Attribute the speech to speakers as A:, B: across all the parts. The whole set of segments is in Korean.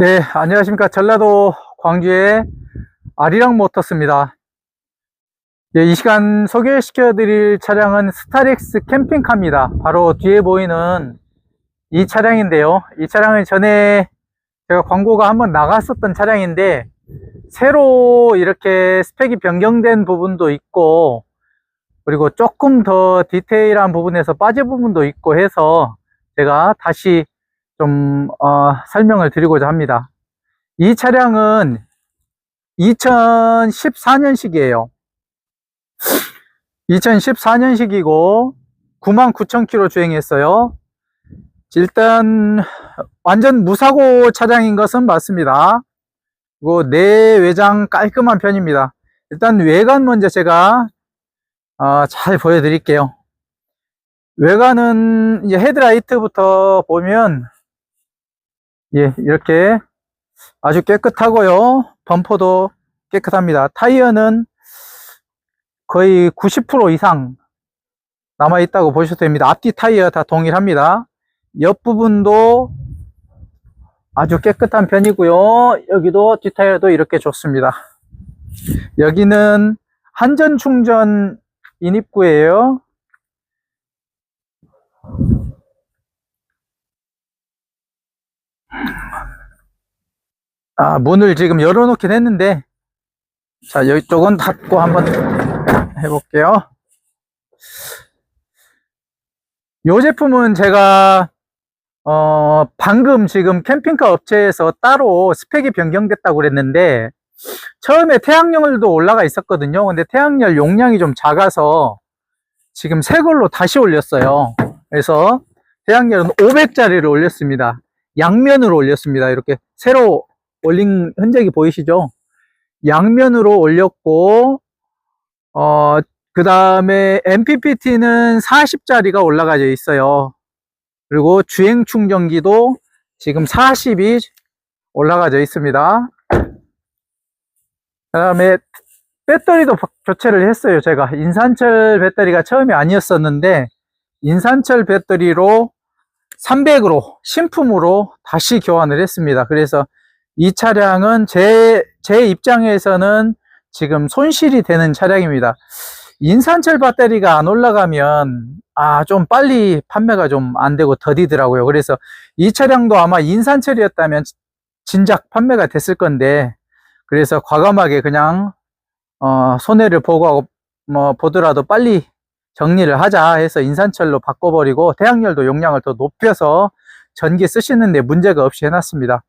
A: 네, 안녕하십니까. 전라도 광주의 아리랑 모터스입니다. 예, 이 시간 소개시켜 드릴 차량은 스타렉스 캠핑카입니다. 바로 뒤에 보이는 이 차량인데요. 이 차량은 전에 제가 광고가 한번 나갔었던 차량인데 새로 이렇게 스펙이 변경된 부분도 있고 그리고 조금 더 디테일한 부분에서 빠진 부분도 있고 해서 제가 다시 좀 어, 설명을 드리고자 합니다. 이 차량은 2014년식이에요. 2014년식이고 99,000km 주행했어요. 일단 완전 무사고 차량인 것은 맞습니다. 그리고 내외장 깔끔한 편입니다. 일단 외관 먼저 제가 어, 잘 보여드릴게요. 외관은 헤드라이트부터 보면 예, 이렇게 아주 깨끗하고요. 범퍼도 깨끗합니다. 타이어는 거의 90% 이상 남아 있다고 보셔도 됩니다. 앞뒤 타이어 다 동일합니다. 옆부분도 아주 깨끗한 편이고요. 여기도 뒷타이어도 이렇게 좋습니다. 여기는 한전 충전 인입구예요. 아, 문을 지금 열어놓긴 했는데, 자, 이쪽은 닫고 한번 해볼게요. 이 제품은 제가, 어, 방금 지금 캠핑카 업체에서 따로 스펙이 변경됐다고 그랬는데, 처음에 태양열도 올라가 있었거든요. 근데 태양열 용량이 좀 작아서 지금 새 걸로 다시 올렸어요. 그래서 태양열은 500짜리를 올렸습니다. 양면으로 올렸습니다. 이렇게 새로 올린 흔적이 보이시죠? 양면으로 올렸고, 어, 그 다음에 MPPT는 40짜리가 올라가져 있어요. 그리고 주행 충전기도 지금 40이 올라가져 있습니다. 그 다음에 배터리도 교체를 했어요. 제가 인산철 배터리가 처음이 아니었었는데, 인산철 배터리로 300으로, 신품으로 다시 교환을 했습니다. 그래서 이 차량은 제, 제 입장에서는 지금 손실이 되는 차량입니다. 인산철 배터리가 안 올라가면, 아, 좀 빨리 판매가 좀 안 되고 더디더라고요. 그래서 이 차량도 아마 인산철이었다면 진작 판매가 됐을 건데, 그래서 과감하게 그냥, 어, 손해를 보고, 뭐, 보더라도 빨리 정리를 하자 해서 인산철로 바꿔버리고, 태양열도 용량을 더 높여서 전기 쓰시는데 문제가 없이 해놨습니다.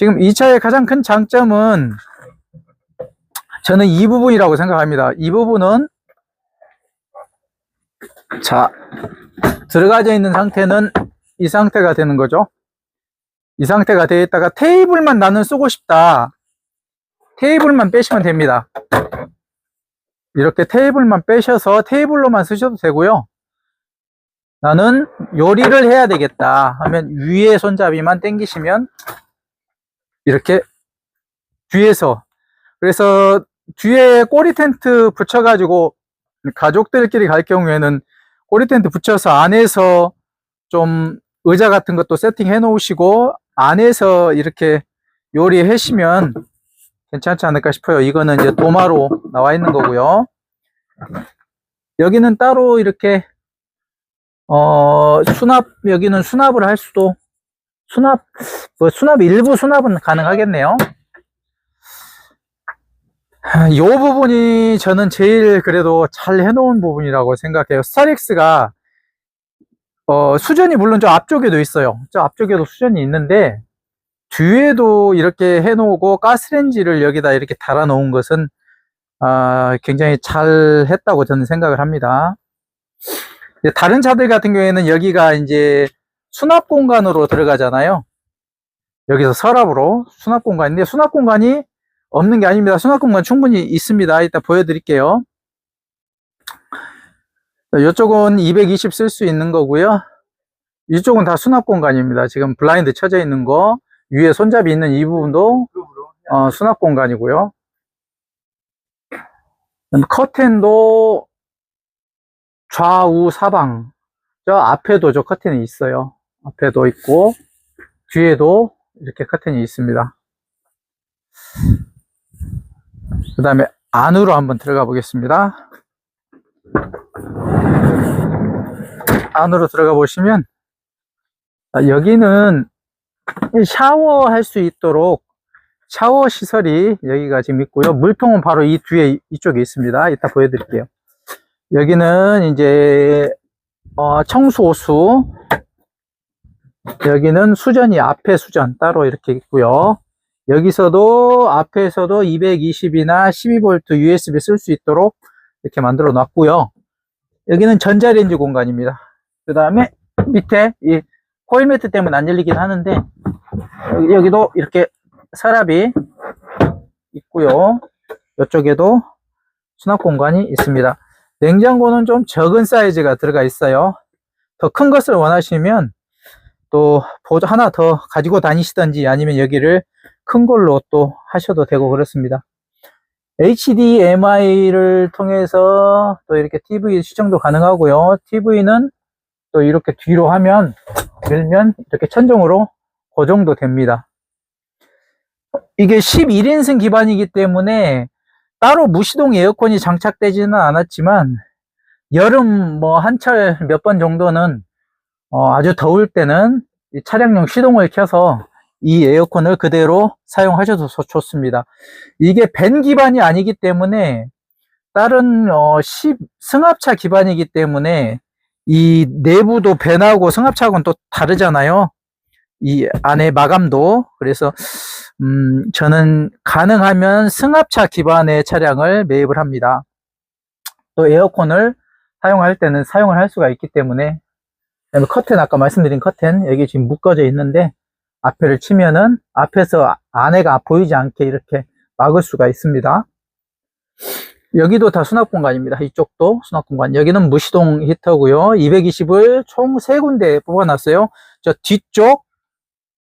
A: 지금 이 차의 가장 큰 장점은 저는 이 부분이라고 생각합니다. 이 부분은 자 들어가져 있는 상태는 이 상태가 되는 거죠. 이 상태가 되어 있다가 테이블만 나는 쓰고 싶다. 테이블만 빼시면 됩니다. 이렇게 테이블만 빼셔서 테이블로만 쓰셔도 되고요. 나는 요리를 해야 되겠다 하면 위에 손잡이만 당기시면 이렇게 뒤에서 그래서 뒤에 꼬리 텐트 붙여가지고 가족들끼리 갈 경우에는 꼬리 텐트 붙여서 안에서 좀 의자 같은 것도 세팅해 놓으시고 안에서 이렇게 요리해 시면 괜찮지 않을까 싶어요. 이거는 이제 도마로 나와 있는 거고요. 여기는 따로 이렇게 어 수납 여기는 수납을 할 수도 수납, 뭐 수납, 일부 수납은 가능하겠네요. 이 부분이 저는 제일 그래도 잘 해놓은 부분이라고 생각해요. 스타렉스가, 어, 수전이 물론 저 앞쪽에도 있어요. 저 앞쪽에도 수전이 있는데, 뒤에도 이렇게 해놓고 가스렌지를 여기다 이렇게 달아 놓은 것은, 아, 굉장히 잘 했다고 저는 생각을 합니다. 다른 차들 같은 경우에는 여기가 이제 수납 공간으로 들어가잖아요. 여기서 서랍으로 수납 공간인데 수납 공간이 없는 게 아닙니다. 수납 공간 충분히 있습니다. 이따 보여드릴게요. 이쪽은 220 쓸 수 있는 거고요. 이쪽은 다 수납 공간입니다. 지금 블라인드 쳐져 있는 거 위에 손잡이 있는 이 부분도 어, 수납 공간이고요. 커튼도 좌우 사방 저 앞에도 저 커튼이 있어요. 앞에도 있고 뒤에도 이렇게 커튼이 있습니다. 그 다음에 안으로 한번 들어가 보겠습니다. 안으로 들어가 보시면 아, 여기는 샤워할 수 있도록 샤워 시설이 여기가 지금 있고요. 물통은 바로 이 뒤에 이쪽에 있습니다. 이따 보여드릴게요. 여기는 이제 어, 청수 호수 여기는 수전이 앞에 수전 따로 이렇게 있고요. 여기서도 앞에서도 220이나 12V USB 쓸 수 있도록 이렇게 만들어 놨고요. 여기는 전자레인지 공간입니다. 그 다음에 밑에 이 코일 매트 때문에 안 열리긴 하는데 여기- 여기도 이렇게 서랍이 있고요. 이쪽에도 수납 공간이 있습니다. 냉장고는 좀 적은 사이즈가 들어가 있어요. 더 큰 것을 원하시면 또 보조 하나 더 가지고 다니시던지 아니면 여기를 큰 걸로 또 하셔도 되고 그렇습니다. HDMI를 통해서 또 이렇게 TV 시청도 가능하고요. TV는 또 이렇게 뒤로 하면 밀면 이렇게 천정으로 고정도 됩니다. 이게 11인승 기반이기 때문에 따로 무시동 에어컨이 장착되지는 않았지만 여름 뭐 한철 몇 번 정도는 어, 아주 더울 때는 이 차량용 시동을 켜서 이 에어컨을 그대로 사용하셔도 좋- 좋습니다. 이게 벤 기반이 아니기 때문에 다른 어, 10 승합차 기반이기 때문에 이 내부도 벤하고 승합차하고는 또 다르잖아요. 이 안에 마감도 그래서 음, 저는 가능하면 승합차 기반의 차량을 매입을 합니다. 또 에어컨을 사용할 때는 사용을 할 수가 있기 때문에 그다음에 커튼 아까 말씀드린 커튼 여기 지금 묶어져 있는데 앞에를 치면은 앞에서 안에가 보이지 않게 이렇게 막을 수가 있습니다. 여기도 다 수납 공간입니다. 이쪽도 수납 공간. 여기는 무시동 히터고요. 220을 총세 군데 뽑아놨어요. 저 뒤쪽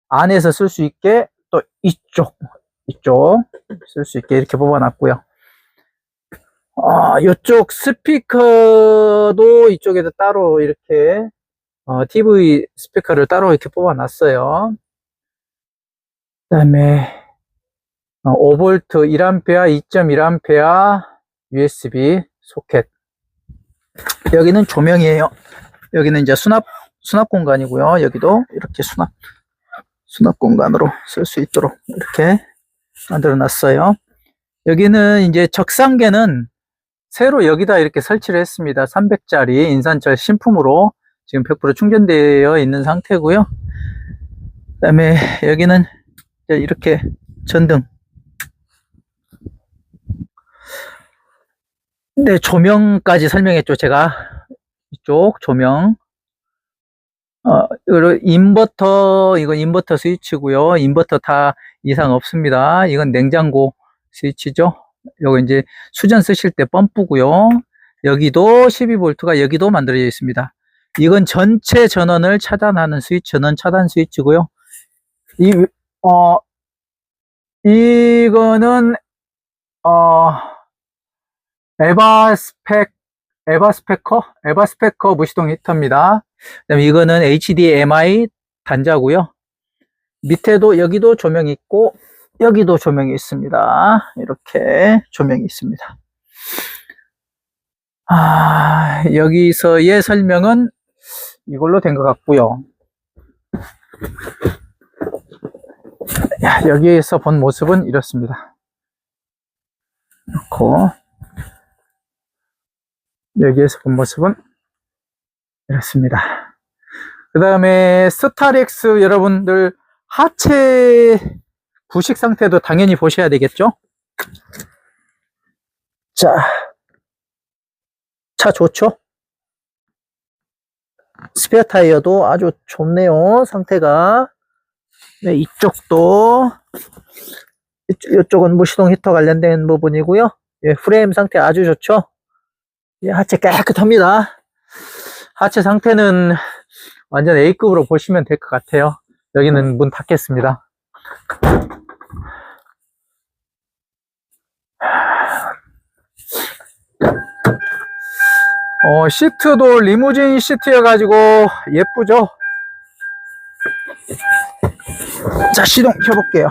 A: 안에서 쓸 수 있게 또 이쪽 이쪽 쓸 수 있게 이렇게 뽑아놨고요. 어, 이쪽 스피커도 이쪽에도 따로 이렇게 어, TV 스피커를 따로 이렇게 뽑아놨어요. 그 다음에 어, 5V 1A, 2.1A USB 소켓. 여기는 조명이에요. 여기는 이제 수납 수납 공간이고요. 여기도 이렇게 수납 수납 공간으로 쓸 수 있도록 이렇게 만들어 놨어요. 여기는 이제 적상계는 새로 여기다 이렇게 설치를 했습니다. 300짜리 인산철 신품으로 지금 100% 충전되어 있는 상태고요. 그 다음에 여기는 이렇게 전등. 네, 조명까지 설명했죠. 제가 이쪽 조명. 어, 그리고 인버터, 이건 인버터 스위치고요. 인버터 다 이상 없습니다. 이건 냉장고 스위치죠. 요거 이제 수전 쓰실 때 펌프고요. 여기도 12V가 여기도 만들어져 있습니다. 이건 전체 전원을 차단하는 스위치, 전원 차단 스위치고요. 이, 어, 이거는, 어, 에바 스펙, 에바 스페커 무시동 히터입니다. 그다음에 이거는 HDMI 단자고요. 밑에도 여기도 조명이 있고 여기도 조명이 있습니다. 이렇게 조명이 있습니다. 아, 여기서의 설명은 이걸로 된 것 같고요. 야, 여기에서 본 모습은 이렇습니다. 놓고 여기에서 본 모습은 이렇습니다. 그 다음에 스타렉스 여러분들 하체 부식 상태도 당연히 보셔야 되겠죠? 자, 차 좋죠? 스페어 타이어도 아주 좋네요, 상태가. 네, 이쪽도, 이쪽, 이쪽은 무시동 히터 관련된 부분이고요. 예, 프레임 상태 아주 좋죠? 예, 하체 깨끗합니다. 하체 상태는 완전 A급으로 보시면 될 것 같아요. 여기는 문 닫겠습니다. 어, 시트도 리무진 시트여가지고 예쁘죠? 자, 시동 켜볼게요.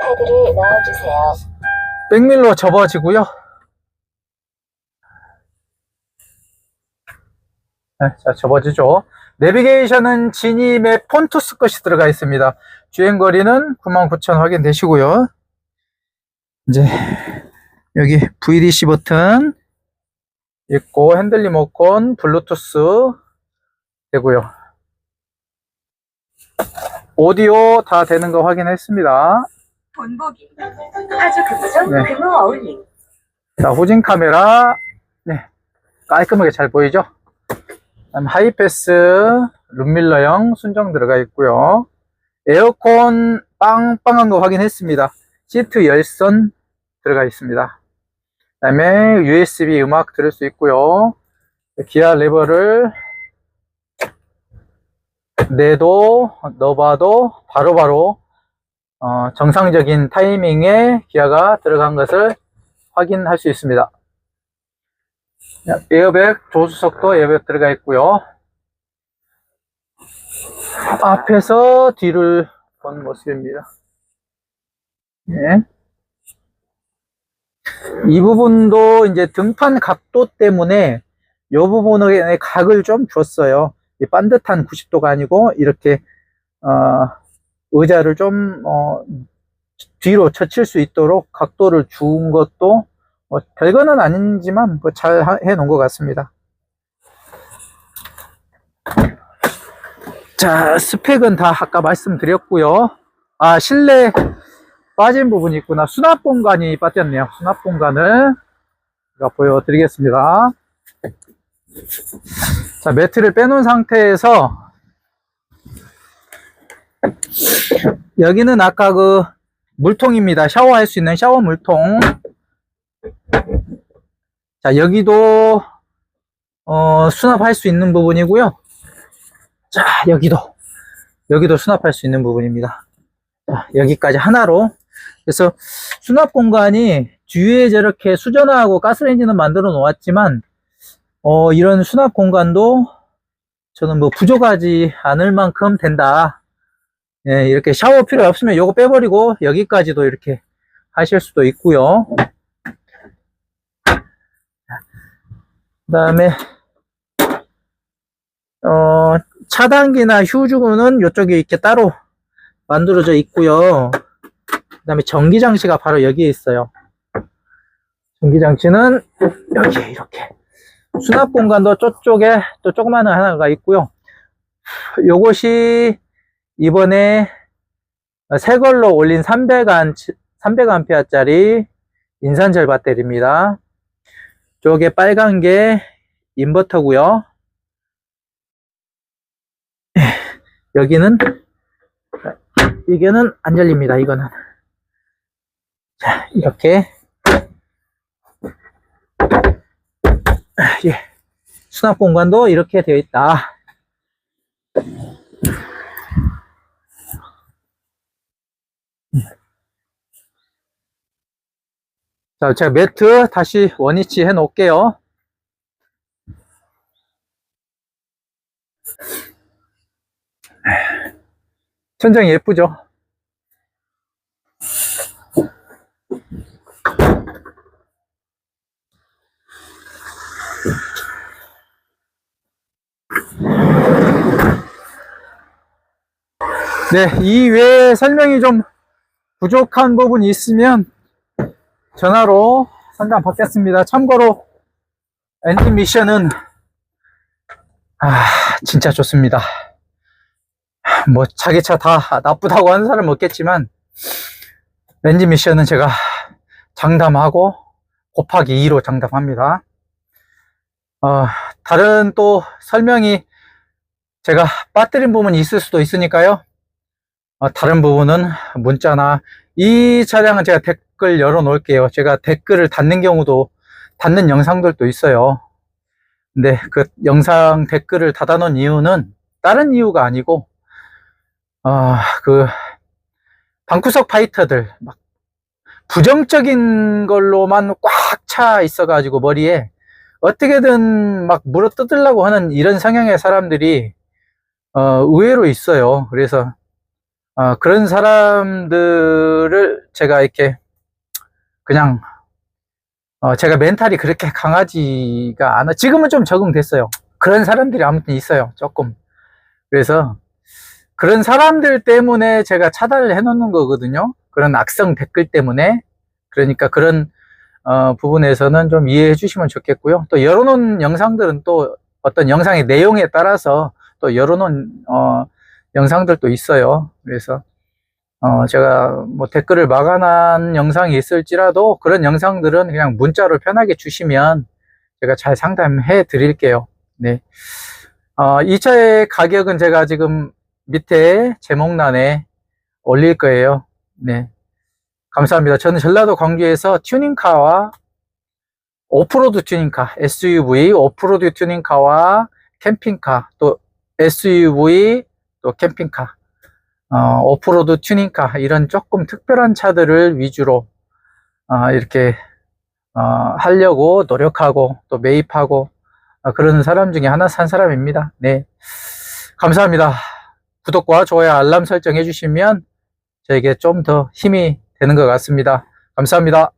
B: 카드를 넣어주세요.
A: 백밀로 접어지고요. 네, 자, 접어지죠. 내비게이션은 지니의 폰투스 것이 들어가 있습니다. 주행거리는 99,000 확인되시고요. 이제 여기 VDC 버튼 있고 핸들 리모컨, 블루투스 되고요. 오디오 다 되는 거 확인했습니다.
B: 본보기. 아주 급성
A: 네.
B: 금호 어울림.
A: 자, 후진 카메라, 네, 깔끔하게 잘 보이죠? 하이패스, 룸밀러형 순정 들어가 있고요. 에어컨 빵빵한 거 확인했습니다. 시트 열선 들어가 있습니다. 그 다음에 USB 음악 들을 수 있고요. 기아 레버를 내도 넣어봐도 바로바로 어, 정상적인 타이밍에 기아가 들어간 것을 확인할 수 있습니다. 자, 에어백, 조수석도 에어백 들어가 있고요. 앞에서 뒤를 본 모습입니다. 예. 이 부분도 이제 등판 각도 때문에 이 부분의 각을 좀 줬어요. 이 반듯한 90도가 아니고 이렇게 어, 의자를 좀 어, 뒤로 젖힐 수 있도록 각도를 준 것도 뭐 별거는 아니지만 뭐 잘 해놓은 것 같습니다. 자, 스펙은 다 아까 말씀드렸고요. 아, 실내 빠진 부분이 있구나. 수납 공간이 빠졌네요. 수납 공간을 제가 보여드리겠습니다. 자, 매트를 빼놓은 상태에서 여기는 아까 그 물통입니다. 샤워할 수 있는 샤워 물통. 자, 여기도 어, 수납할 수 있는 부분이고요. 자, 여기도 여기도 수납할 수 있는 부분입니다. 자, 여기까지 하나로. 그래서 수납 공간이 뒤에 저렇게 수전화하고 가스레인지는 만들어 놓았지만 어, 이런 수납 공간도 저는 뭐 부족하지 않을 만큼 된다. 예, 이렇게 샤워 필요 없으면 요거 빼버리고 여기까지도 이렇게 하실 수도 있고요. 그 다음에 어, 차단기나 휴즈구는 이쪽에 이렇게 따로 만들어져 있고요. 그 다음에 전기장치가 바로 여기에 있어요. 전기장치는 여기 이렇게 수납 공간도 저쪽에 또 조그마한 하나가 있고요. 요것이 이번에 새 걸로 올린 300안, 300A짜리 인산철 배터리입니다. 저게 빨간 게 인버터고요. 여기는 이게는 안 열립니다. 이거는 자 이렇게 예 수납 공간도 이렇게 되어 있다. 자, 제가 매트 다시 원위치 해 놓을게요. 천장이 예쁘죠? 네, 이 외에 설명이 좀 부족한 부분이 있으면 전화로 상담 받겠습니다. 참고로 엔진 미션은 아 진짜 좋습니다. 뭐 자기 차 다 나쁘다고 하는 사람은 없겠지만 엔진 미션은 제가 장담하고 곱하기 2로 장담합니다. 어, 다른 또 설명이 제가 빠뜨린 부분이 있을 수도 있으니까요. 어, 다른 부분은 문자나 이 차량은 제가 댓글 열어 놓을게요. 제가 댓글을 닫는 경우도 닫는 영상들도 있어요. 근데 그 영상 댓글을 닫아 놓은 이유는 다른 이유가 아니고 어, 그 방구석 파이터들 막 부정적인 걸로만 꽉 차 있어 가지고 머리에 어떻게든 막 물어 뜯으려고 하는 이런 성향의 사람들이 어, 의외로 있어요. 그래서 어, 그런 사람들을 제가 이렇게 그냥 어, 제가 멘탈이 그렇게 강하지가 않아. 지금은 좀 적응됐어요. 그런 사람들이 아무튼 있어요. 조금. 그래서 그런 사람들 때문에 제가 차단을 해 놓는 거거든요. 그런 악성 댓글 때문에. 그러니까 그런 어, 부분에서는 좀 이해해 주시면 좋겠고요. 또 열어놓은 영상들은 또 어떤 영상의 내용에 따라서 또 열어놓은 어, 영상들도 있어요. 그래서 어, 제가 뭐 댓글을 막아놓은 영상이 있을지라도 그런 영상들은 그냥 문자로 편하게 주시면 제가 잘 상담해 드릴게요. 네. 어, 이 차의 가격은 제가 지금 밑에 제목란에 올릴 거예요. 네. 감사합니다. 저는 전라도 광주에서 튜닝카와 오프로드 튜닝카, SUV, 오프로드 튜닝카와 캠핑카, 또 SUV, 또 캠핑카, 어, 오프로드 튜닝카, 이런 조금 특별한 차들을 위주로, 어, 이렇게, 어, 하려고 노력하고 또 매입하고, 어, 그러는 사람 중에 하나 산 사람입니다. 네. 감사합니다. 구독과 좋아요, 알람 설정 해 주시면 저에게 좀 더 힘이 되는 것 같습니다. 감사합니다.